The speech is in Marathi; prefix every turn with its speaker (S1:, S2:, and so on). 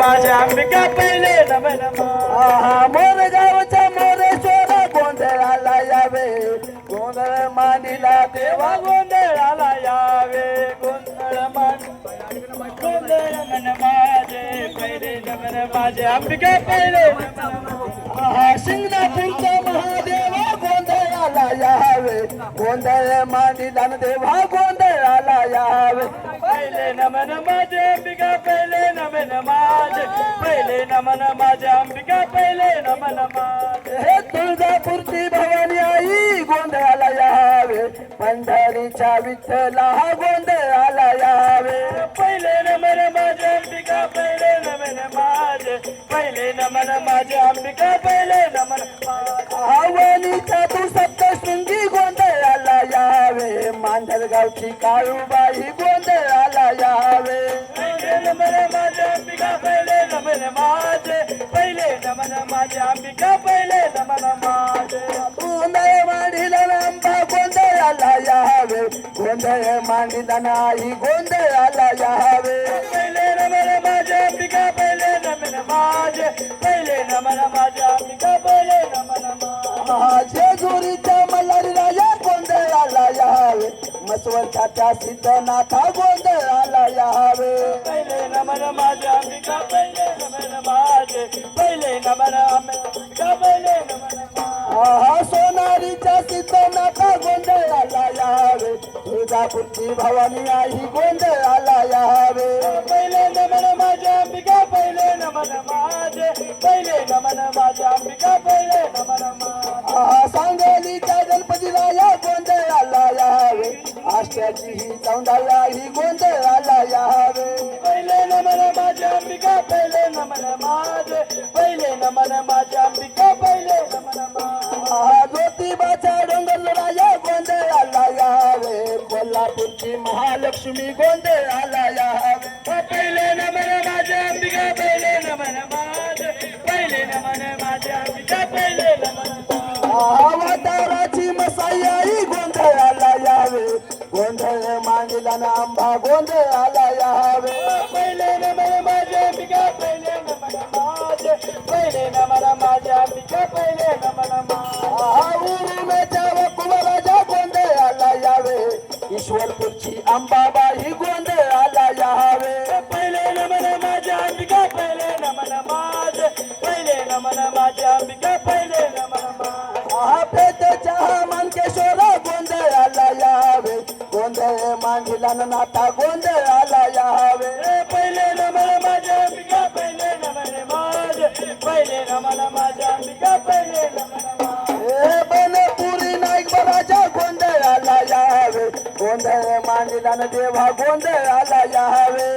S1: माझ्या अंबिका पहिले नमन नमः.
S2: आहा मोर गावच्या मोरेश्वर गोंधळाला यावे. गोंधळ मांडीला
S1: देवा गोंधळाला यावे. गोंधळ मान गोंधळ मन माझे. पहिले नमन माझे. अंबिका पहिले नमन
S2: शिंगणापूरचा गोंधळ मांडीला न देवा गोंधळाला यावे.
S1: पहिले नमन माझे अंबिका पहिले नमन माझे. पहिले नमन माझे अंबिका पहिले नमन माझे.
S2: हे तुळजापूरची भवानी आई गोंधळाला यावे. पंढरीच्या विठ्ठला गोंधळाला यावे.
S1: पहिले नमन माझे अंबिका पहिले नमन माझे. पहिले नमन माझे अंबिका
S2: यावे मांजरगावची काळूबाई गोंधळाला यावे
S1: पहिले नमन माझे अंबिका पहिले नमन माझे पहिले नमन माझे अंबिका पहिले नमन माझे
S2: गोंधळ मांडीला नांबा गोंधळाला यावे गोंधळ मांडीला नाही गोंधळाला यावे
S1: पहिले नमन माझे अंबिका पहिले नमन माझे पहिले नमन माझे
S2: मसवरच्या त्या सिद्धनाथा गोंधळाला यावे.
S1: पहिले नमन माझे अंबिका पहिले नमन माझे पहिले नमन अंबिका पहिले नमन
S2: आहा सोनारीच्या सिद्धनाथा गोंधळाला यावे. तुळजापूरची भवानी आई गोंधळाला यावे.
S1: पहिले नमन माझ्या अंबिका पहिले नमन माझे पहिले
S2: आष्ट्याची ही चौंडाला ही गोंधळाला यावे
S1: पहिले नमन माझ्या अंबिका पहिले नमन माझे पहिले नमन माझ्या अंबिका पहिले नमन माझे
S2: आहा ज्योतिबाच्या डोंगर राजा गोंधळाला यावे कोल्हापूरची महालक्ष्मी गोंधळाला यावे
S1: पहिले नमन माझ्या अंबिका
S2: गोंधळ मांडला ना आंबा गोंधळाला यावे
S1: पहिले नमन माझ्या अंबिका पहिले नमन माझे पहिले नमन माझ्या अंबिका पहिले नमन माझे
S2: उरुमेच्या वकुवराजा गोंधळाला यावे ईश्वरपूरची अंबाबाई गोंधळाला गोंधळ मांडला ना नाता गोंधळाला यावे.
S1: पहिले नमन माझ्या अंबिका पहिले नमन माझे. पहिले नमन माझ्या अंबिका पहिले नमन
S2: बनपुरी नाईक बराच्या गोंधळाला यावे. गोंधळ मांडला न देवा गोंधळाला यावे.